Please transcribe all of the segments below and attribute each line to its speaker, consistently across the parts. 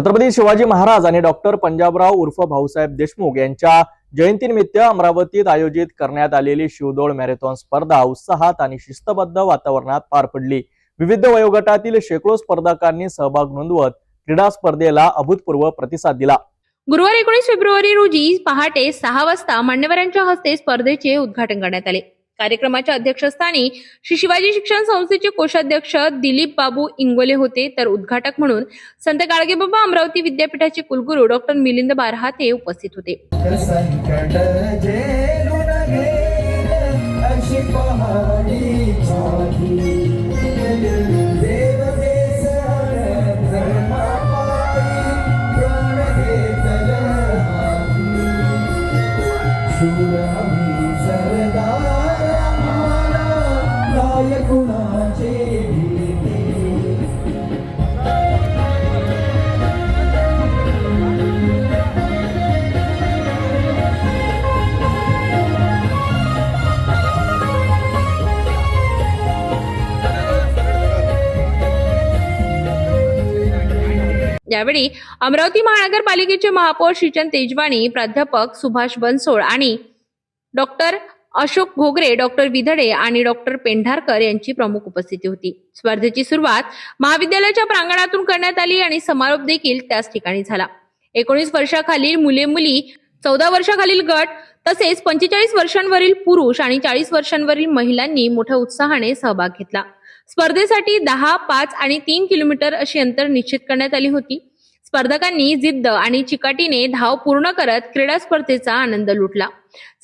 Speaker 1: छत्रपती शिवाजी महाराज आणि डॉक्टर पंजाबराव उर्फ भाऊसाहेब देशमुख यांच्या जयंतीनिमित्त अमरावतीत आयोजित करण्यात आलेली शिवदोळ मॅरेथॉन स्पर्धा उत्साहात आणि शिस्तबद्ध वातावरणात पार पडली. विविध वयोगटातील शेकडो स्पर्धकांनी सहभाग नोंदवत क्रीडा स्पर्धेला अभूतपूर्व प्रतिसाद दिला.
Speaker 2: गुरुवार एकोणीस फेब्रुवारी रोजी पहाटे सहा वाजता मान्यवरांच्या हस्ते स्पर्धेचे उद्घाटन करण्यात आले. कार्यक्रमाच्या अध्यक्षस्थानी श्री शिवाजी शिक्षण संस्थेचे कोषाध्यक्ष दिलीप बाबू इंगोले होते. तर उद्घाटक म्हणून संत गाडगेबाबा अमरावती विद्यापीठाचे कुलगुरू डॉक्टर मिलिंद बारहाते उपस्थित होते. यावेळी अमरावती महानगरपालिकेचे महापौर श्रीचंद तेजवाणी प्राध्यापक सुभाष बनसोड आणि डॉक्टर अशोक घोगरे डॉक्टर विधडे आणि डॉक्टर पेंढारकर यांची प्रमुख उपस्थिती होती. स्पर्धेची सुरुवात महाविद्यालयाच्या प्रांगणातून करण्यात आली आणि समारोप देखील त्याच ठिकाणी झाला. एकोणीस वर्षाखालील मुले मुली चौदा वर्षाखालील गट तसेच पंचेचाळीस वर्षांवरील पुरुष आणि चाळीस वर्षांवरील महिलांनी मोठ्या उत्साहाने सहभाग घेतला. स्पर्धेसाठी दहा पाच आणि तीन किलोमीटर अशी अंतर निश्चित करण्यात आली होती. स्पर्धकांनी जिद्द आणि चिकाटीने धाव पूर्ण करत क्रीडा स्पर्धेचा आनंद लुटला.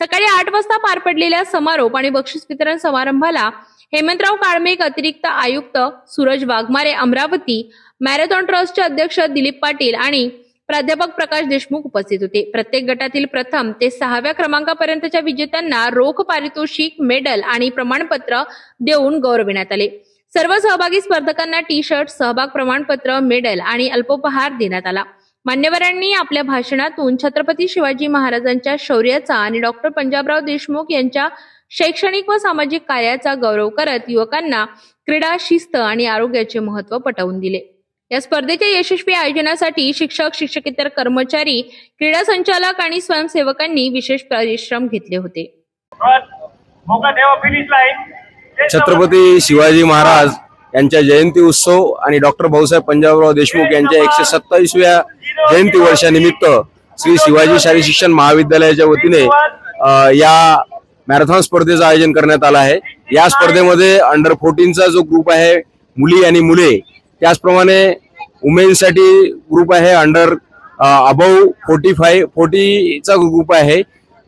Speaker 2: सकाळी आठ वाजता पार पडलेल्या समारोप आणि बक्षीस वितरण समारंभाला हेमंतराव काळमेक अतिरिक्त आयुक्त सूरज वाघमारे अमरावती मॅरेथॉन ट्रस्टचे अध्यक्ष दिलीप पाटील आणि प्राध्यापक प्रकाश देशमुख उपस्थित होते. प्रत्येक गटातील प्रथम ते सहाव्या क्रमांकापर्यंतच्या विजेत्यांना रोख पारितोषिक मेडल आणि प्रमाणपत्र देऊन गौरविण्यात आले. सर्व सहभागी स्पर्धकांना टी शर्ट सहभाग प्रमाणपत्र मेडल आणि अल्पोपहार देण्यात आला. मान्यवरांनी आपल्या भाषणातून छत्रपती शिवाजी महाराजांच्या शौर्याचा आणि डॉक्टर पंजाबराव देशमुख यांच्या शैक्षणिक व सामाजिक कार्याचा गौरव करत युवकांना क्रीडा शिस्त आणि आरोग्याचे महत्त्व पटवून दिले. या स्पर्धेच्या यशस्वी आयोजनासाठी शिक्षक शिक्षकेतर कर्मचारी क्रीडा संचालक आणि स्वयंसेवकांनी विशेष परिश्रम घेतले होते.
Speaker 3: छत्रपती शिवाजी महाराज यांच्या जयंती उत्सव आणि डॉक्टर भाऊसाहेब पंजाबराव देशमुख यांच्या एकशे सत्तावीसव्या जयंती वर्षानिमित्त श्री शिवाजी शारी शिक्षण महाविद्यालयाच्या वतीने या मॅरेथॉन स्पर्धेचं आयोजन करण्यात आलं आहे. या स्पर्धेमध्ये अंडर फोर्टीनचा जो ग्रुप आहे मुली आणि मुले त्याचप्रमाणे वुमेन्ससाठी ग्रुप आहे अंडर अबव फोर्टी फाय फोर्टीचा ग्रुप आहे.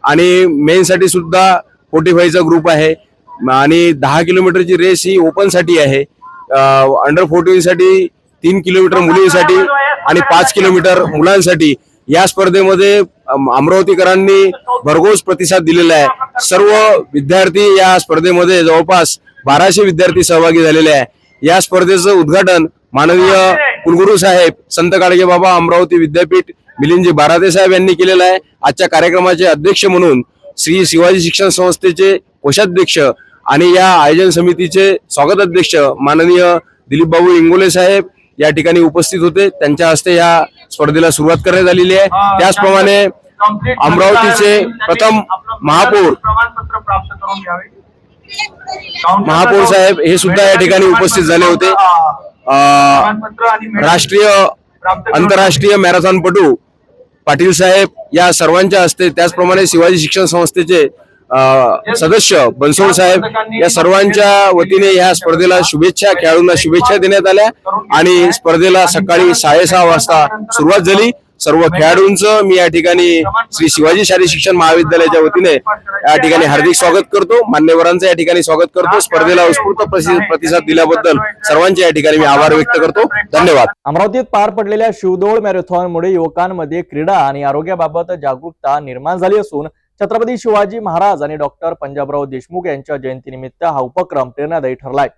Speaker 3: आणि मेनसाठी सुद्धा फोर्टी फायचा ग्रुप आहे. आणि दहा किलोमीटरची रेस ही ओपनसाठी आहे. अंडर फोर्टीनसाठी तीन किलोमीटर मुलींसाठी आणि पाच किलोमीटर मुलांसाठी या स्पर्धेमध्ये अमरावतीकरांनी भरघोस प्रतिसाद दिलेला आहे. सर्व विद्यार्थी या स्पर्धेमध्ये जवळपास बाराशे विद्यार्थी सहभागी झालेले आहे. या स्पर्धेचं उद्घाटन माननीय कुलगुरू साहेब संत गाडगे बाबा अमरावती विद्यापीठ मिलिंदजी बारादे साहेब यांनी केलेलं आहे. आजच्या कार्यक्रमाचे अध्यक्ष म्हणून श्री शिवाजी शिक्षण संस्थेचे कोषाध्यक्ष आणि या आयोजन समितीचे स्वागत अध्यक्ष माननीय दिलीप बाबू इंगोले साहेब या ठिकाणी उपस्थित होते. त्यांच्या हस्ते या स्पर्धेला सुरुवात करण्यात आलेली आहे. त्याचप्रमाणे अमरावतीचे प्रथम महापौर महापौर साहेब हे सुद्धा या ठिकाणी उपस्थित झाले होते. राष्ट्रीय आंतरराष्ट्रीय मॅरेथॉनपटू पाटील साहेब या सर्वांच्या हस्ते त्याचप्रमाणे शिवाजी शिक्षण संस्थेचे सदस्य बनसोड साहेब या सर्वांच्या वतीने या स्पर्धेला शुभेच्छा खेळाडूंना शुभेच्छा देण्यात आल्या आणि स्पर्धेला सकाळी साडेसहा वाजता सुरुवात झाली. सर्व खेळाडूंचं मी या ठिकाणी श्री शिवाजी शारी शिक्षण महाविद्यालयाच्या वतीने या ठिकाणी हार्दिक स्वागत करतो. मान्यवरांचं या ठिकाणी स्वागत करतो. स्पर्धेला उत्स्फूर्त प्रतिसाद दिल्याबद्दल सर्वांचे या ठिकाणी मी आभार व्यक्त करतो. धन्यवाद.
Speaker 1: अमरावतीत पार पडलेल्या शिवदोळ मॅरेथॉनमुळे युवकांमध्ये क्रीडा आणि आरोग्याबाबत जागरूकता निर्माण झाली असून छत्रपती शिवाजी महाराज आणि डॉक्टर पंजाबराव देशमुख यांच्या जयंतीनिमित्त हा उपक्रम प्रेरणादायी ठरलाय.